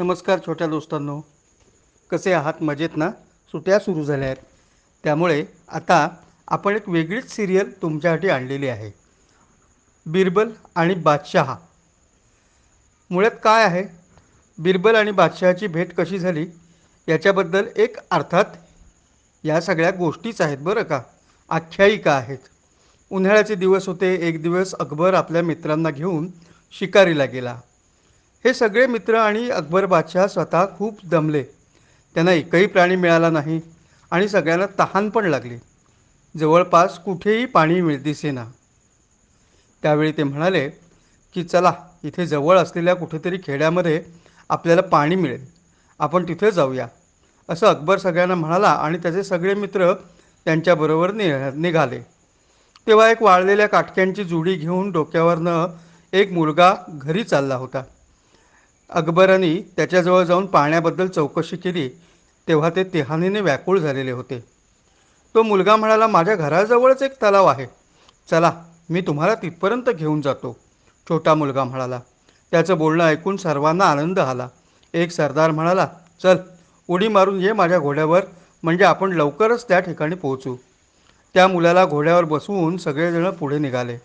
नमस्कार छोट्या दोस्तांनो. कसे आहात? मजेत ना? सुट्या सुरू झाल्या आहेत. त्यामुळे आता आपण एक वेगळीच सिरियल तुमच्यासाठी आणलेली आहे. बिरबल आणि बादशहा. मुळात काय आहे? बिरबल आणि बादशहाची भेट कशी झाली? याच्याबद्दल एक अर्थात या सगळ्या गोष्टीच आहेत बरं का? आख्यायिका आहेत. उन्हाळ्याचे दिवस होते. एक दिवस अकबर आपल्या मित्रांना घेऊन शिकारीला गेला. हे सगळे मित्र आणि अकबर बादशाह स्वतः खूप दमले. त्यांना एकही प्राणी मिळाला नाही आणि सगळ्यांना तहान पण लागली. जवळपास कुठेही पाणी मिळ दिसेना त्यावेळी ते म्हणाले की चला इथे जवळ असलेल्या कुठेतरी खेड्यामध्ये आपल्याला पाणी मिळेल. आपण तिथे जाऊया. असं अकबर सगळ्यांना म्हणाला आणि त्याचे सगळे मित्र त्यांच्याबरोबर नि निघाले. तेव्हा एक वाळलेल्या काटक्यांची जुडी घेऊन डोक्यावरनं एक मुलगा घरी चालला होता. अकबराने त्याच्याजवळ जाऊन पाण्याबद्दल चौकशी केली तेव्हा ते तिहानीने व्याकुळ झालेले होते. तो मुलगा म्हणाला माझ्या घराजवळच एक तलाव आहे. चला मी तुम्हाला तिथपर्यंत घेऊन जातो. छोटा मुलगा म्हणाला. त्याचं बोलणं ऐकून सर्वांना आनंद आला. एक सरदार म्हणाला चल उडी मारून ये माझ्या घोड्यावर म्हणजे आपण लवकरच त्या ठिकाणी पोहोचू. त्या मुलाला घोड्यावर बसवून सगळेजण पुढे निघाले.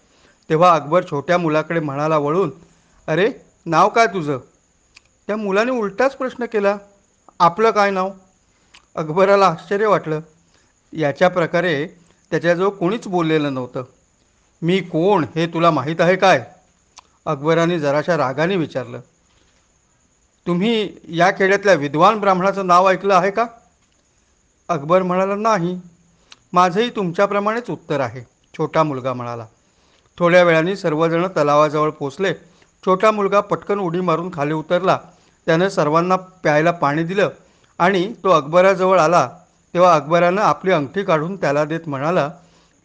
तेव्हा अकबर छोट्या मुलाकडे म्हणाला वळून अरे नाव काय तुझं? त्या मुलाने उलटाच प्रश्न केला. आपलं काय नाव? अकबराला आश्चर्य वाटलं. याच्या प्रकारे त्याच्याजवळ कोणीच बोललेलं नव्हतं. मी कोण हे तुला माहीत आहे काय? अकबराने जराशा रागाने विचारलं. तुम्ही या खेड्यातल्या विद्वान ब्राह्मणाचं नाव ऐकलं आहे का? अकबर म्हणाला नाही. माझंही तुमच्याप्रमाणेच उत्तर आहे. छोटा मुलगा म्हणाला. थोड्या वेळाने सर्वजण तलावाजवळ पोचले. छोटा मुलगा पटकन उडी मारून खाली उतरला. त्यानं सर्वांना प्यायला पाणी दिलं आणि तो अकबराजवळ आला. तेव्हा अकबरानं आपली अंगठी काढून त्याला देत म्हणाला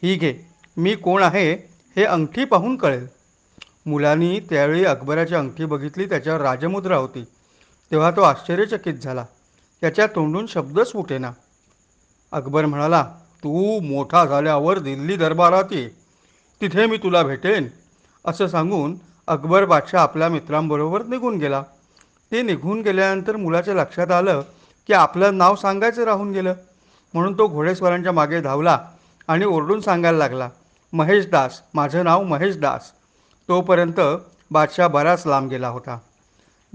ही घे मी कोण आहे हे अंगठी पाहून कळेल. मुलांनी त्यावेळी अकबराची अंगठी बघितली त्याच्यावर राजमुद्रा होती. तेव्हा तो आश्चर्यचकित झाला. त्याच्या तोंडून शब्दच फुटेना. अकबर म्हणाला तू मोठा झाल्यावर दिल्ली दरबारात ये. तिथे मी तुला भेटेन. असं सांगून अकबर बादशाह आपल्या मित्रांबरोबर निघून गेला. ते निघून गेल्यानंतर मुलाच्या लक्षात आलं की आपलं नाव सांगायचं राहून गेलं. म्हणून तो घोडेस्वारांच्या मागे धावला आणि ओरडून सांगायला लागला महेश दास माझं नाव महेश दास. तोपर्यंत बादशाह बराच लांब गेला होता.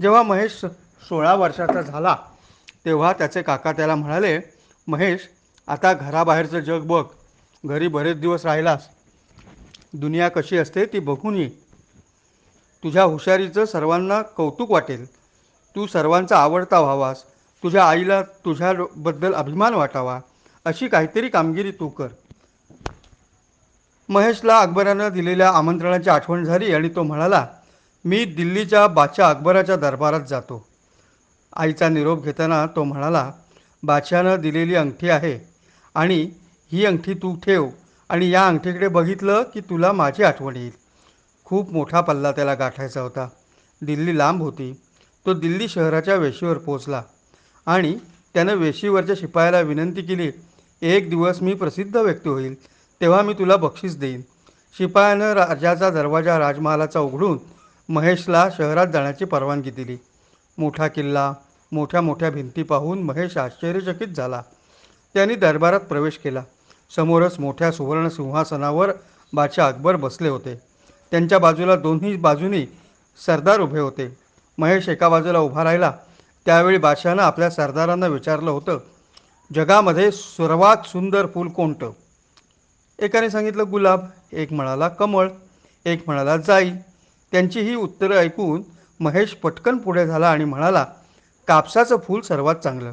जेव्हा महेश सोळा वर्षाचा झाला तेव्हा त्याचे काका त्याला म्हणाले महेश आता घराबाहेरचं जग बघ. घरी बरेच दिवस राहिलास. दुनिया कशी असते ती बघून ये. तुझ्या हुशारीचं सर्वांना कौतुक वाटेल. तू सर्वांचा आवडता व्हावास तुझ्या आईला तुझ्याबद्दल अभिमान वाटावा अशी काहीतरी कामगिरी तू कर. महेशला अकबरानं दिलेल्या आमंत्रणाची आठवण झाली आणि तो म्हणाला मी दिल्लीच्या बादशाह अकबराच्या दरबारात जातो. आईचा निरोप घेताना तो म्हणाला बादशहानं दिलेली अंगठी आहे आणि ही अंगठी तू ठेव आणि या अंगठीकडे बघितलं की तुला माझी आठवण येईल. खूप मोठा पल्ला त्याला गाठायचा होता. दिल्ली लांब होती. तो दिल्ली शहराच्या वेशीवर पोचला आणि त्यानं वेशीवरच्या शिपायाला विनंती केली एक दिवस मी प्रसिद्ध व्यक्ती होईल तेव्हा मी तुला बक्षीस देईन. शिपायानं राजाचा दरवाजा राजमहालाचा उघडून महेशला शहरात जाण्याची परवानगी दिली. मोठा किल्ला मोठ्या मोठ्या भिंती पाहून महेश आश्चर्यचकित झाला. त्यांनी दरबारात प्रवेश केला. समोरच मोठ्या सुवर्ण सिंहासनावर बादशाह अकबर बसले होते. त्यांच्या बाजूला दोन्ही बाजूनी सरदार उभे होते. महेश एका बाजूला उभा राहिला. त्यावेळी बादशहानं आपल्या सरदारांना विचारलं होतं जगामध्ये सर्वात सुंदर फूल कोणतं? एकाने सांगितलं गुलाब एक म्हणाला कमळ एक म्हणाला जाई. त्यांची ही उत्तरं ऐकून महेश पटकन पुढे झाला आणि म्हणाला कापसाचं फूल सर्वात चांगलं.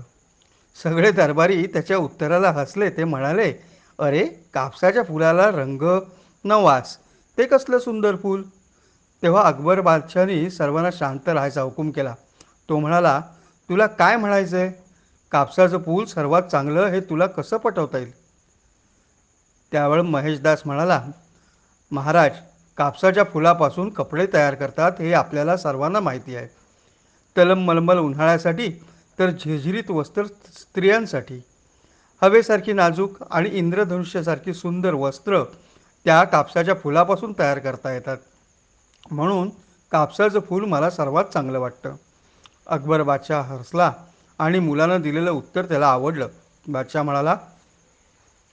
सगळे दरबारी त्याच्या उत्तराला हसले. ते म्हणाले अरे कापसाच्या फुलाला रंग न वास ते कसलं सुंदर फूल? तेव्हा अकबर बादशाहनी सर्वांना शांत राहायचा हुकूम केला. तो म्हणाला तुला काय म्हणायचं आहे कापसाचं पूल सर्वात चांगलं हे तुला कसं पटवता येईल? त्यावेळ महेशदास म्हणाला महाराज कापसाच्या फुलापासून कपडे तयार करतात हे आपल्याला सर्वांना माहिती आहे. तलम मलमल उन्हाळ्यासाठी तर झिरझिरीत वस्त्र स्त्रियांसाठी. हवेसारखी नाजूक आणि इंद्रधनुष्यासारखी सुंदर वस्त्र त्या कापसाच्या फुलापासून तयार करता येतात. म्हणून कापसाचं फूल मला सर्वात चांगलं वाटतं. अकबर बादशाह हसला आणि मुलानं दिलेलं उत्तर त्याला आवडलं. बादशाह म्हणाला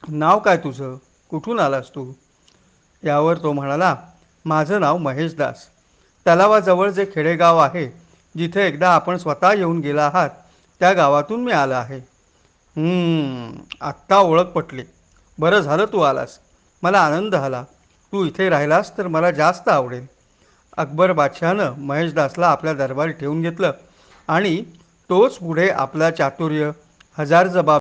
नाव काय तुझं? कुठून आलास तू? यावर तो म्हणाला माझं नाव महेश दास तलावाजवळ जे खेडेगाव आहे जिथे एकदा आपण स्वतः येऊन गेला आहात त्या गावातून मी आला आहे. आत्ता ओळख पटली. बरं झालं तू आलास. मला आनंद झाला तू इथे राहिलास तर मला जास्त आवडेल. अकबर बादशहानं महेशदासला आपल्या दरबारी ठेवून घेतलं आणि तोच पुढे आपला चातुर्य हजार जबाब